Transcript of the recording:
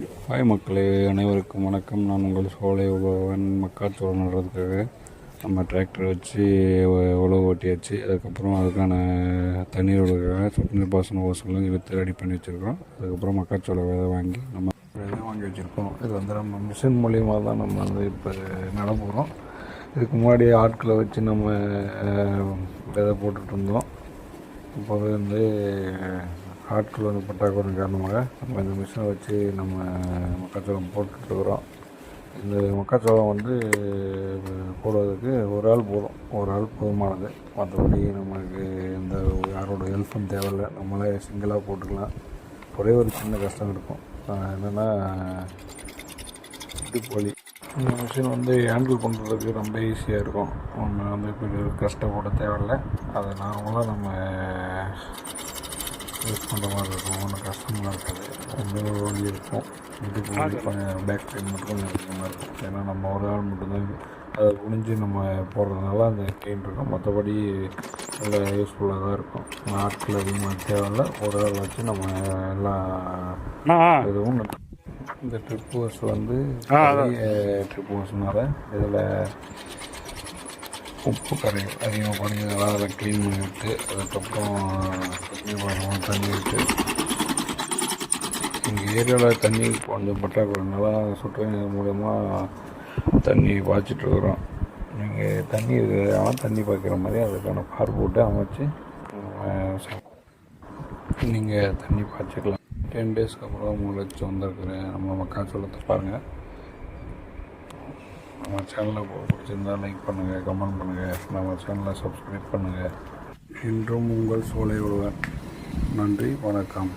Hi மக்களே அனைவருக்கும் வணக்கம். நான் உங்கள் சோலை உபவன் மக்காச்சோளம் நடுறதுக்காக நம்ம டிராக்டர் வச்சு உழவு ஓட்டியாச்சு. அதுக்கப்புறம் அதுக்கான தண்ணீர் விடுறதுக்காக சொட்டு பாசன ஓசெல்லாம் இழுத்து ரெடி பண்ணி வச்சுருக்கோம். அதுக்கப்புறம் மக்காச்சோள விதை வாங்கி நம்ம விதை வாங்கி வச்சுருக்கோம். இது வந்து நம்ம மிஷின் மூலியமாக தான் நம்ம வந்து இப்போ நட போகிறோம் இதுக்கு முன்னாடி ஆட்களை வச்சு நம்ம விதை போட்டுட்டு இருந்தோம். இப்போது வந்து ஆட்கள் வந்து பற்றாக்குறை காரணமாக நம்ம இந்த மிஷினை வச்சு நம்ம மக்காச்சோளம் போட்டுட்ருக்குறோம். இந்த மக்காச்சோளம் வந்து போடுறதுக்கு ஒரு ஆள் போதும். ஒரு ஆள் போதுமானது. மற்றபடி நமக்கு இந்த யாரோட ஹெல்ப்பும் தேவையில்லை. நம்மளே சிங்கிளாக போட்டுக்கலாம். ஒரே ஒரு சின்ன கஷ்டம் இருக்கும். என்னென்னா இடுப்பு வலி இந்த மிஷின் வந்து ஹேண்டில் பண்ணுறதுக்கு ரொம்ப ஈஸியாக இருக்கும். நம்ம வந்து இப்போ கஷ்டப்பட தேவையில்லை. அதை நார்மலாக நம்ம யூஸ் பண்ணுற மாதிரி இருக்கும். ஒன்றும் கஷ்டமாக இருக்காது. ரொம்ப வலி இருக்கும். கொஞ்சம் பேக் பெயின் மட்டும் கொஞ்சம் அதிகமாக இருக்கும். ஏன்னா நம்ம ஒரு ஆள் மட்டும்தான் அதை குனிஞ்சு நம்ம போடுறதுனால அந்த பெயின் இருக்கும். மற்றபடி நல்ல யூஸ்ஃபுல்லாக தான் இருக்கும். ஆட்கள் அதிகமாக தேவையில்லை. ஒரு ஆள் வச்சு நம்ம எல்லாம் இதுவும் இந்த ட்ரிப் ஹோஸ் வந்து ட்ரிப் ஹோஸ்னால இதில் உப்பு கரை அதிகமாக படிக்கிறதுனால அதை க்ளீன் பண்ணி விட்டு அதுக்கப்புறம் தண்ணி தண்ணி விட்டு. எங்கள் ஏரியாவில் தண்ணி கொஞ்சம் பற்றாக்குறைனால நீர் மூலயமா தண்ணி பாய்ச்சிட்ருக்குறோம் நீங்கள் தண்ணி ஆனால் தண்ணி பாய்க்கிற மாதிரி அதுக்கான பார் போட்டு அமைச்சு நீங்கள் தண்ணி பாய்ச்சிக்கலாம். டென் டேஸ்க்கு அப்புறம் முளைச்சி வந்திருக்குறேன். நம்ம மக்காச்சோளத்தை பாருங்கள் நம்ம சேனலை பிடிச்சிருந்தால் லைக் பண்ணுங்கள் கமெண்ட் பண்ணுங்கள் நம்ம சேனலை சப்ஸ்கிரைப் பண்ணுங்கள் இன்றும் உங்கள் சோலை ஒருவன் நன்றி வணக்கம்.